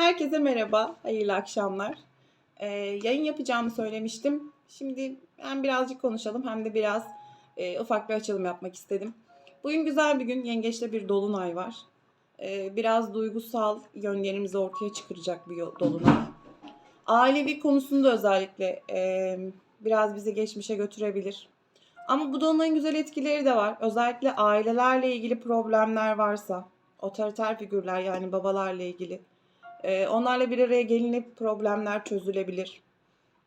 Herkese merhaba, hayırlı akşamlar. Ee, yayın yapacağımı söylemiştim. Şimdi hem birazcık konuşalım hem de biraz e, ufak bir açılım yapmak istedim. Bugün güzel bir gün, yengeçte bir dolunay var. Ee, biraz duygusal yönlerimizi ortaya çıkaracak bir dolunay. Ailevi konusunda özellikle e, biraz bizi geçmişe götürebilir. Ama bu dolunayın güzel etkileri de var. Özellikle ailelerle ilgili problemler varsa, otoriter figürler yani babalarla ilgili ee, onlarla bir araya gelinip problemler çözülebilir.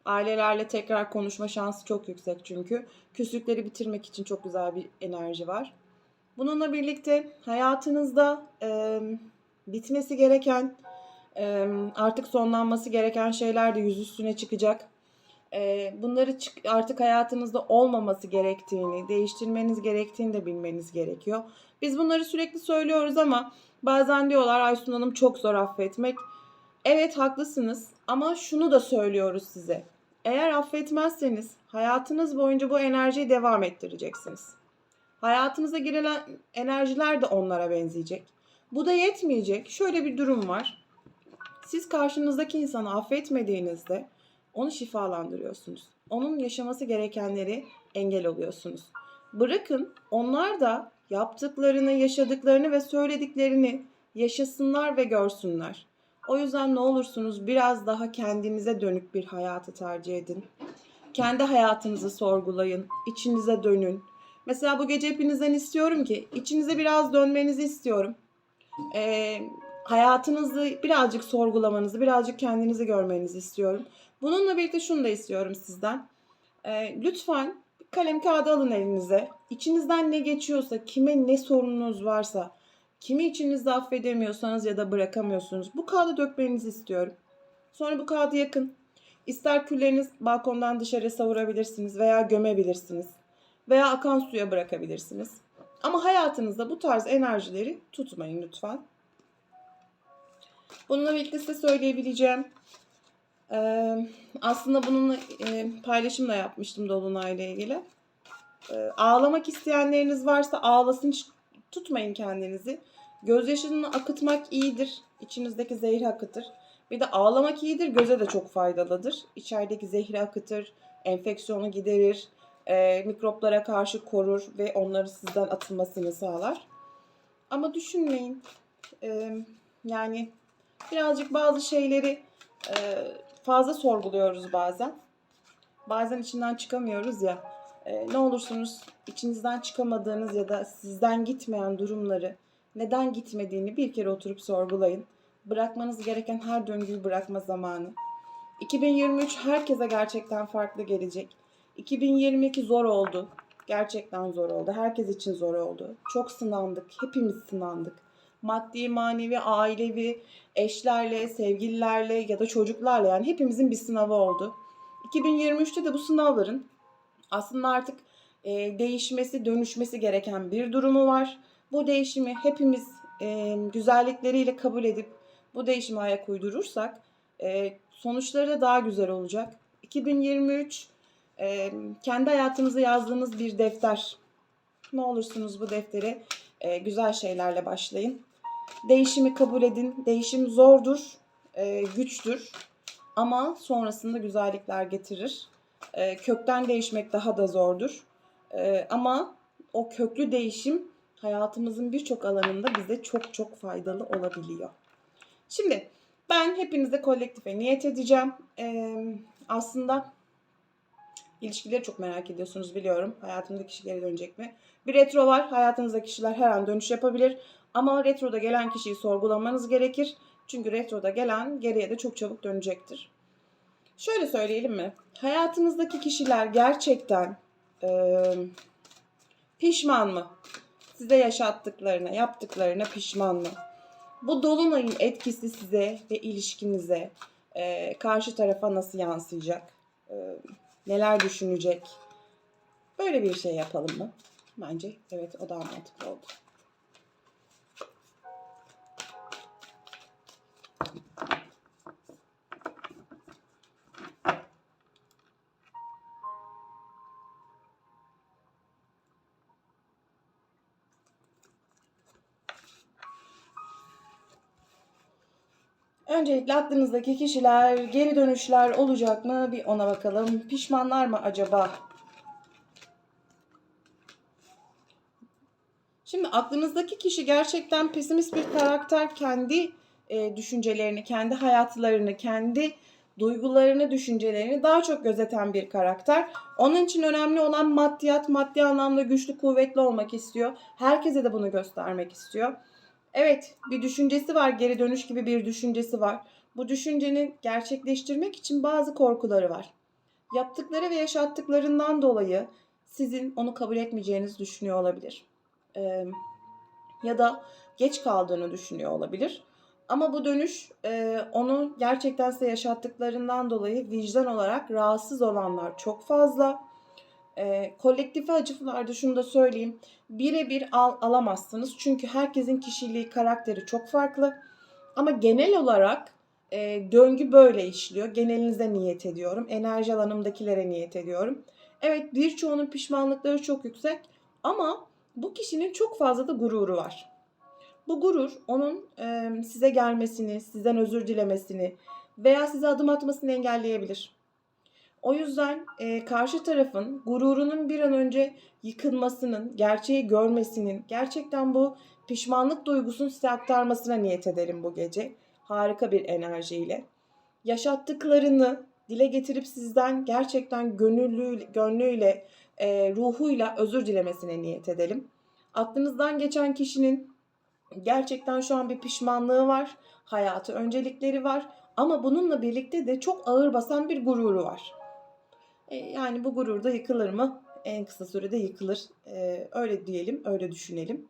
Ailelerle tekrar konuşma şansı çok yüksek çünkü. Küslükleri bitirmek için çok güzel bir enerji var. Bununla birlikte hayatınızda e, bitmesi gereken, e, artık sonlanması gereken şeyler de yüz üstüne çıkacak. E, bunları çık- artık hayatınızda olmaması gerektiğini, değiştirmeniz gerektiğini de bilmeniz gerekiyor. Biz bunları sürekli söylüyoruz ama bazen diyorlar Aysun Hanım çok zor affetmek. Evet haklısınız ama şunu da söylüyoruz size. Eğer affetmezseniz hayatınız boyunca bu enerjiyi devam ettireceksiniz. Hayatınıza giren enerjiler de onlara benzeyecek. Bu da yetmeyecek. Şöyle bir durum var. Siz karşınızdaki insanı affetmediğinizde onu şifalandırıyorsunuz. Onun yaşaması gerekenleri engel oluyorsunuz. Bırakın onlar da yaptıklarını, yaşadıklarını ve söylediklerini yaşasınlar ve görsünler. O yüzden ne olursunuz biraz daha kendinize dönük bir hayatı tercih edin. Kendi hayatınızı sorgulayın, içinize dönün. Mesela bu gece hepinizden istiyorum ki içinize biraz dönmenizi istiyorum. Ee, hayatınızı birazcık sorgulamanızı, birazcık kendinizi görmenizi istiyorum. Bununla birlikte şunu da istiyorum sizden. Ee, lütfen kalem kağıdı alın elinize. İçinizden ne geçiyorsa, kime ne sorununuz varsa, kimi içinizde affedemiyorsanız ya da bırakamıyorsunuz bu kağıdı dökmenizi istiyorum. Sonra bu kağıdı yakın. İster külleriniz balkondan dışarı savurabilirsiniz veya gömebilirsiniz. Veya akan suya bırakabilirsiniz. Ama hayatınızda bu tarz enerjileri tutmayın lütfen. Bununla birlikte size söyleyebileceğim. Aslında bununla e, paylaşım da yapmıştım Dolunay'la ilgili. Ağlamak isteyenleriniz varsa ağlasın hiç tutmayın kendinizi. Gözyaşını akıtmak iyidir. İçinizdeki zehri akıtır. Bir de ağlamak iyidir. Göze de çok faydalıdır. İçerideki zehri akıtır. Enfeksiyonu giderir. mikroplara karşı korur ve onları sizden atılmasını sağlar. Ama düşünmeyin. Yani birazcık bazı şeyleri fazla sorguluyoruz bazen. Bazen içinden çıkamıyoruz ya. E, ne olursunuz içinizden çıkamadığınız ya da sizden gitmeyen durumları neden gitmediğini bir kere oturup sorgulayın. Bırakmanız gereken her döngüyü bırakma zamanı. 2023 herkese gerçekten farklı gelecek. 2022 zor oldu. Gerçekten zor oldu. Herkes için zor oldu. Çok sınandık. Hepimiz sınandık. Maddi, manevi, ailevi, eşlerle, sevgililerle ya da çocuklarla yani hepimizin bir sınavı oldu. 2023'te de bu sınavların aslında artık e, değişmesi, dönüşmesi gereken bir durumu var. Bu değişimi hepimiz e, güzellikleriyle kabul edip bu değişime ayak uydurursak e, sonuçları da daha güzel olacak. 2023 e, kendi hayatınızı yazdığınız bir defter. Ne olursunuz bu deftere e, güzel şeylerle başlayın. Değişimi kabul edin. Değişim zordur, e, güçtür ama sonrasında güzellikler getirir. E, kökten değişmek daha da zordur. E, ama o köklü değişim hayatımızın birçok alanında bize çok çok faydalı olabiliyor. Şimdi ben hepinize kolektife niyet edeceğim. E, aslında ilişkileri çok merak ediyorsunuz biliyorum. Hayatımdaki kişi geri dönecek mi? Bir retro var. Hayatınızdaki kişiler her an dönüş yapabilir. Ama retroda gelen kişiyi sorgulamanız gerekir. Çünkü retroda gelen geriye de çok çabuk dönecektir. Şöyle söyleyelim mi? Hayatınızdaki kişiler gerçekten e, pişman mı? Size yaşattıklarına, yaptıklarına pişman mı? Bu dolunayın etkisi size ve ilişkinize, e, karşı tarafa nasıl yansıyacak? E, neler düşünecek? Böyle bir şey yapalım mı? Bence evet o daha mantıklı oldu. Öncelikle aklınızdaki kişiler geri dönüşler olacak mı? Bir ona bakalım. Pişmanlar mı acaba? Şimdi aklınızdaki kişi gerçekten pesimist bir karakter. Kendi e, düşüncelerini, kendi hayatlarını, kendi duygularını, düşüncelerini daha çok gözeten bir karakter. Onun için önemli olan maddiyat, maddi anlamda güçlü, kuvvetli olmak istiyor. Herkese de bunu göstermek istiyor. Evet, bir düşüncesi var, geri dönüş gibi bir düşüncesi var. Bu düşünceni gerçekleştirmek için bazı korkuları var. Yaptıkları ve yaşattıklarından dolayı sizin onu kabul etmeyeceğinizi düşünüyor olabilir. Ee, ya da geç kaldığını düşünüyor olabilir. Ama bu dönüş e, onu gerçekten size yaşattıklarından dolayı vicdan olarak rahatsız olanlar çok fazla. E, kolektife acılarda şunu da söyleyeyim. Birebir al, alamazsınız. Çünkü herkesin kişiliği, karakteri çok farklı. Ama genel olarak e, döngü böyle işliyor. Genelinize niyet ediyorum. Enerji alanımdakilere niyet ediyorum. Evet birçoğunun pişmanlıkları çok yüksek. Ama bu kişinin çok fazla da gururu var. Bu gurur onun e, size gelmesini, sizden özür dilemesini veya size adım atmasını engelleyebilir. O yüzden e, karşı tarafın gururunun bir an önce yıkılmasının, gerçeği görmesinin, gerçekten bu pişmanlık duygusunu size aktarmasına niyet ederim bu gece. Harika bir enerjiyle. Yaşattıklarını dile getirip sizden gerçekten gönüllü, gönlüyle, e, ruhuyla özür dilemesine niyet edelim. Aklınızdan geçen kişinin gerçekten şu an bir pişmanlığı var, hayatı öncelikleri var ama bununla birlikte de çok ağır basan bir gururu var. E, yani bu gurur da yıkılır mı? En kısa sürede yıkılır. E, öyle diyelim, öyle düşünelim.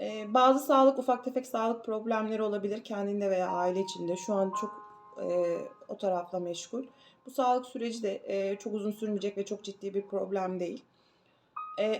E, bazı sağlık, ufak tefek sağlık problemleri olabilir kendinde veya aile içinde. Şu an çok o tarafla meşgul. Bu sağlık süreci de çok uzun sürmeyecek ve çok ciddi bir problem değil.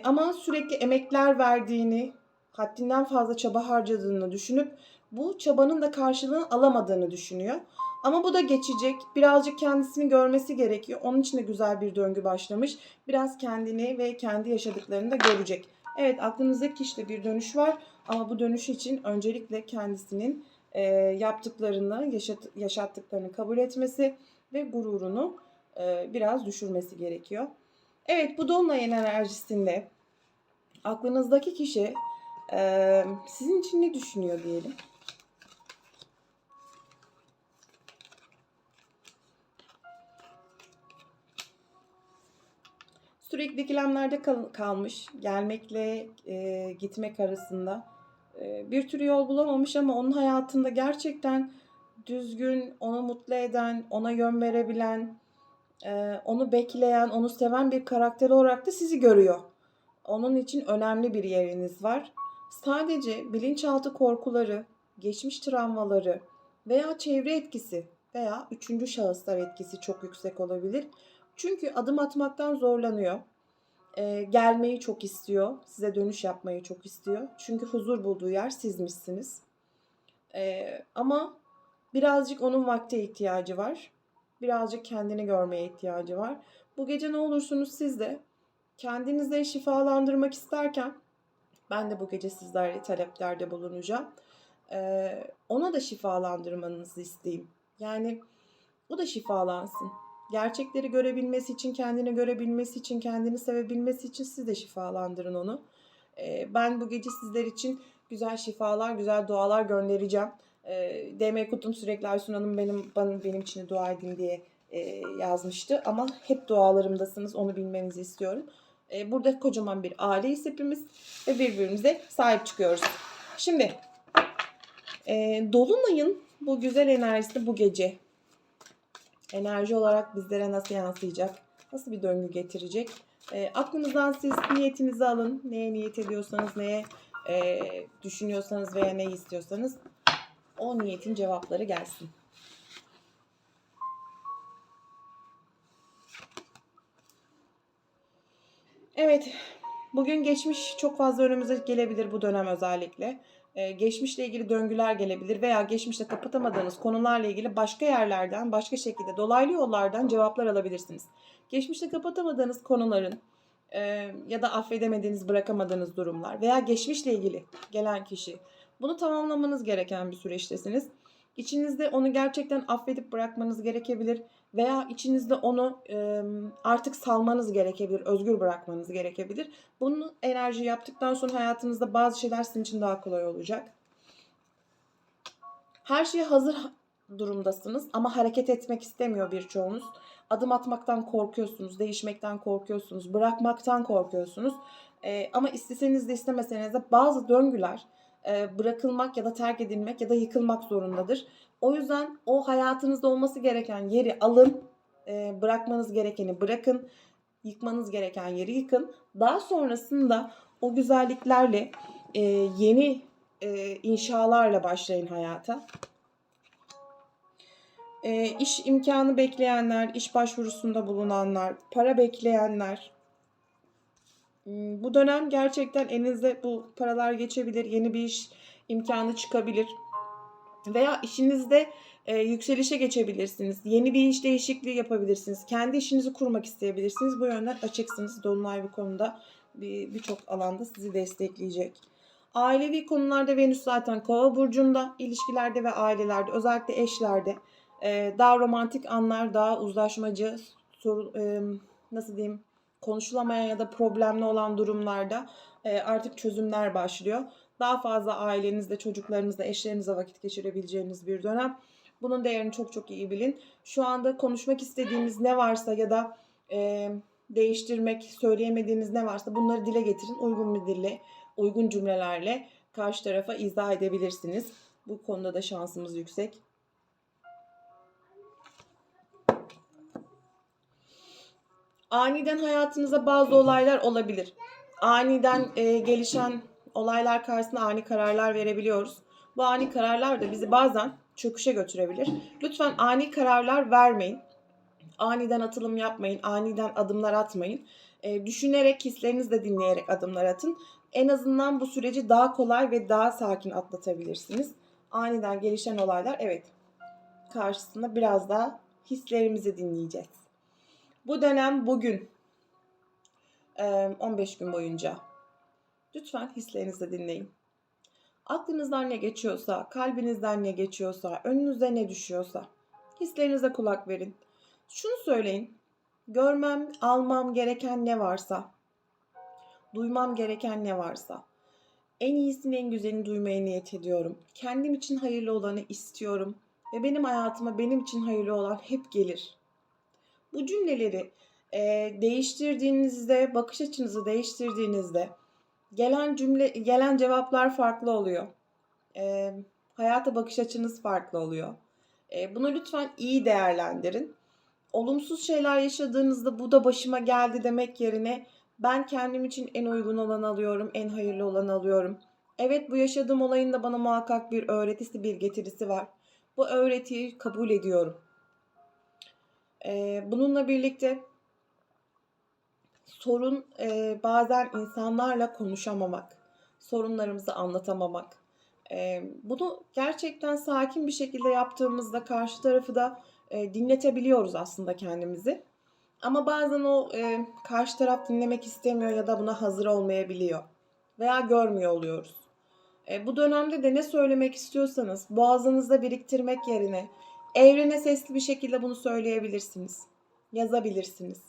Ama sürekli emekler verdiğini, haddinden fazla çaba harcadığını düşünüp bu çabanın da karşılığını alamadığını düşünüyor. Ama bu da geçecek. Birazcık kendisini görmesi gerekiyor. Onun için de güzel bir döngü başlamış. Biraz kendini ve kendi yaşadıklarını da görecek. Evet aklınızdaki kişide bir dönüş var. Ama bu dönüş için öncelikle kendisinin e, yaptıklarını, yaşat, yaşattıklarını kabul etmesi ve gururunu e, biraz düşürmesi gerekiyor. Evet bu dolunay enerjisinde aklınızdaki kişi e, sizin için ne düşünüyor diyelim. Sürekli ikilemlerde kal- kalmış, gelmekle e, gitmek arasında e, bir tür yol bulamamış ama onun hayatında gerçekten düzgün, onu mutlu eden, ona yön verebilen, e, onu bekleyen, onu seven bir karakter olarak da sizi görüyor. Onun için önemli bir yeriniz var. Sadece bilinçaltı korkuları, geçmiş travmaları veya çevre etkisi veya üçüncü şahıslar etkisi çok yüksek olabilir. Çünkü adım atmaktan zorlanıyor. Ee, gelmeyi çok istiyor. Size dönüş yapmayı çok istiyor. Çünkü huzur bulduğu yer sizmişsiniz. Ee, ama birazcık onun vakte ihtiyacı var. Birazcık kendini görmeye ihtiyacı var. Bu gece ne olursunuz siz de kendinize şifalandırmak isterken ben de bu gece sizlerle taleplerde bulunacağım. Ee, ona da şifalandırmanızı isteyeyim. Yani o da şifalansın. Gerçekleri görebilmesi için, kendini görebilmesi için, kendini sevebilmesi için siz de şifalandırın onu. Ee, ben bu gece sizler için güzel şifalar, güzel dualar göndereceğim. Ee, DM kutum sürekli Aysun Hanım benim, bana, benim için dua edin diye e, yazmıştı. Ama hep dualarımdasınız, onu bilmenizi istiyorum. Ee, burada kocaman bir aileyiz hepimiz ve birbirimize sahip çıkıyoruz. Şimdi e, Dolunay'ın bu güzel enerjisi bu gece enerji olarak bizlere nasıl yansıyacak? Nasıl bir döngü getirecek? E, aklınızdan siz niyetinizi alın. Neye niyet ediyorsanız, neye e, düşünüyorsanız veya ne istiyorsanız o niyetin cevapları gelsin. Evet, bugün geçmiş çok fazla önümüze gelebilir bu dönem özellikle. Ee, geçmişle ilgili döngüler gelebilir veya geçmişte kapatamadığınız konularla ilgili başka yerlerden, başka şekilde dolaylı yollardan cevaplar alabilirsiniz. Geçmişte kapatamadığınız konuların e, ya da affedemediğiniz, bırakamadığınız durumlar veya geçmişle ilgili gelen kişi bunu tamamlamanız gereken bir süreçtesiniz. İçinizde onu gerçekten affedip bırakmanız gerekebilir veya içinizde onu e, artık salmanız gerekebilir, özgür bırakmanız gerekebilir. Bunu enerji yaptıktan sonra hayatınızda bazı şeyler sizin için daha kolay olacak. Her şeye hazır durumdasınız ama hareket etmek istemiyor birçoğunuz. Adım atmaktan korkuyorsunuz, değişmekten korkuyorsunuz, bırakmaktan korkuyorsunuz. Ee, ama isteseniz de istemeseniz de bazı döngüler e, bırakılmak ya da terk edilmek ya da yıkılmak zorundadır. O yüzden o hayatınızda olması gereken yeri alın, e, bırakmanız gerekeni bırakın, yıkmanız gereken yeri yıkın. Daha sonrasında o güzelliklerle e, yeni e, inşalarla başlayın hayata. E, iş imkanı bekleyenler, iş başvurusunda bulunanlar, para bekleyenler. Hmm, Bu dönem gerçekten elinizde bu paralar geçebilir, yeni bir iş imkanı çıkabilir. Veya işinizde e, yükselişe geçebilirsiniz. Yeni bir iş değişikliği yapabilirsiniz. Kendi işinizi kurmak isteyebilirsiniz. Bu yönden açıksınız. Dolunay bu konuda bir- birçok alanda sizi destekleyecek. Ailevi konularda Venüs zaten Kova burcunda, ilişkilerde ve ailelerde, özellikle eşlerde e, daha romantik anlar, daha uzlaşmacı, soru, e, nasıl diyeyim, konuşulamayan ya da problemli olan durumlarda e, artık çözümler başlıyor. Daha fazla ailenizle, çocuklarınızla, eşlerinizle vakit geçirebileceğiniz bir dönem. Bunun değerini çok çok iyi bilin. Şu anda konuşmak istediğiniz ne varsa ya da e, değiştirmek, söyleyemediğiniz ne varsa bunları dile getirin. Uygun bir dille, uygun cümlelerle karşı tarafa izah edebilirsiniz. Bu konuda da şansımız yüksek. Aniden hayatınıza bazı olaylar olabilir. Aniden e, gelişen olaylar karşısında ani kararlar verebiliyoruz. Bu ani kararlar da bizi bazen çöküşe götürebilir. Lütfen ani kararlar vermeyin. Aniden atılım yapmayın, aniden adımlar atmayın. E, düşünerek, hislerinizi de dinleyerek adımlar atın. En azından bu süreci daha kolay ve daha sakin atlatabilirsiniz. Aniden gelişen olaylar evet karşısında biraz daha hislerimizi dinleyeceğiz. Bu dönem bugün e, 15 gün boyunca lütfen hislerinizi dinleyin. Aklınızdan ne geçiyorsa, kalbinizden ne geçiyorsa, önünüze ne düşüyorsa hislerinize kulak verin. Şunu söyleyin. Görmem, almam gereken ne varsa, duymam gereken ne varsa en iyisini, en güzelini duymaya niyet ediyorum. Kendim için hayırlı olanı istiyorum ve benim hayatıma benim için hayırlı olan hep gelir. Bu cümleleri e, değiştirdiğinizde, bakış açınızı değiştirdiğinizde gelen cümle, gelen cevaplar farklı oluyor. E, hayata bakış açınız farklı oluyor. E, bunu lütfen iyi değerlendirin. Olumsuz şeyler yaşadığınızda bu da başıma geldi demek yerine ben kendim için en uygun olanı alıyorum, en hayırlı olanı alıyorum. Evet bu yaşadığım olayın da bana muhakkak bir öğretisi, bir getirisi var. Bu öğretiyi kabul ediyorum. Bununla birlikte sorun e, bazen insanlarla konuşamamak, sorunlarımızı anlatamamak. Ee, bunu gerçekten sakin bir şekilde yaptığımızda karşı tarafı da e, dinletebiliyoruz aslında kendimizi. Ama bazen o e, karşı taraf dinlemek istemiyor ya da buna hazır olmayabiliyor veya görmüyor oluyoruz. E, bu dönemde de ne söylemek istiyorsanız boğazınızda biriktirmek yerine evrene sesli bir şekilde bunu söyleyebilirsiniz. Yazabilirsiniz.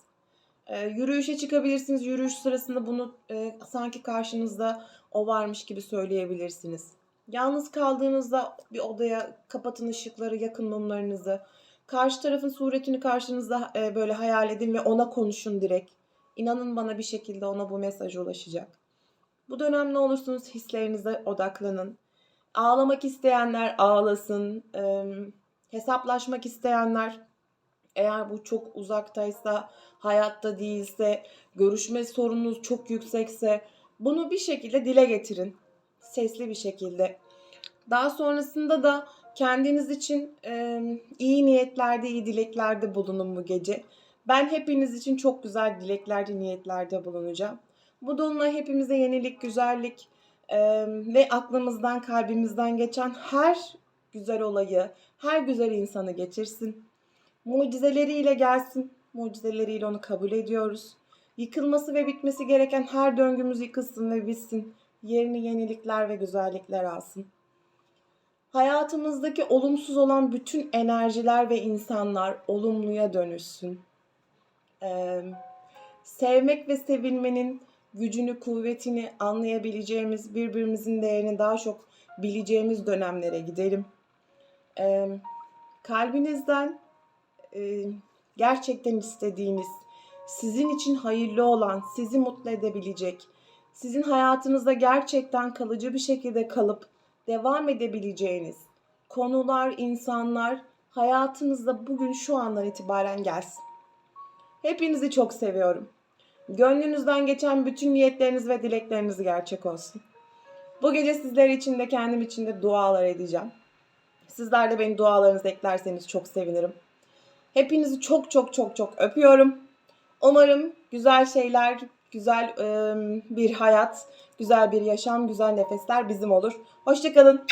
E, yürüyüşe çıkabilirsiniz. Yürüyüş sırasında bunu e, sanki karşınızda o varmış gibi söyleyebilirsiniz. Yalnız kaldığınızda bir odaya kapatın ışıkları, yakın mumlarınızı. Karşı tarafın suretini karşınızda e, böyle hayal edin ve ona konuşun direkt. İnanın bana bir şekilde ona bu mesaj ulaşacak. Bu dönem ne olursunuz hislerinize odaklanın. Ağlamak isteyenler ağlasın. E, hesaplaşmak isteyenler eğer bu çok uzaktaysa, hayatta değilse, görüşme sorununuz çok yüksekse bunu bir şekilde dile getirin. Sesli bir şekilde. Daha sonrasında da kendiniz için e, iyi niyetlerde, iyi dileklerde bulunun bu gece. Ben hepiniz için çok güzel dileklerde, niyetlerde bulunacağım. Bu dolunay hepimize yenilik, güzellik e, ve aklımızdan, kalbimizden geçen her güzel olayı, her güzel insanı getirsin. Mucizeleriyle gelsin. Mucizeleriyle onu kabul ediyoruz. Yıkılması ve bitmesi gereken her döngümüz yıkılsın ve bitsin. Yerini yenilikler ve güzellikler alsın. Hayatımızdaki olumsuz olan bütün enerjiler ve insanlar olumluya dönüşsün. Ee, sevmek ve sevilmenin gücünü, kuvvetini anlayabileceğimiz, birbirimizin değerini daha çok bileceğimiz dönemlere gidelim. Ee, kalbinizden e, gerçekten istediğiniz, sizin için hayırlı olan, sizi mutlu edebilecek, sizin hayatınızda gerçekten kalıcı bir şekilde kalıp devam edebileceğiniz konular, insanlar hayatınızda bugün şu andan itibaren gelsin. Hepinizi çok seviyorum. Gönlünüzden geçen bütün niyetleriniz ve dilekleriniz gerçek olsun. Bu gece sizler için de kendim için de dualar edeceğim. Sizler de beni dualarınızı eklerseniz çok sevinirim. Hepinizi çok çok çok çok öpüyorum. Umarım güzel şeyler, güzel bir hayat, güzel bir yaşam, güzel nefesler bizim olur. Hoşçakalın.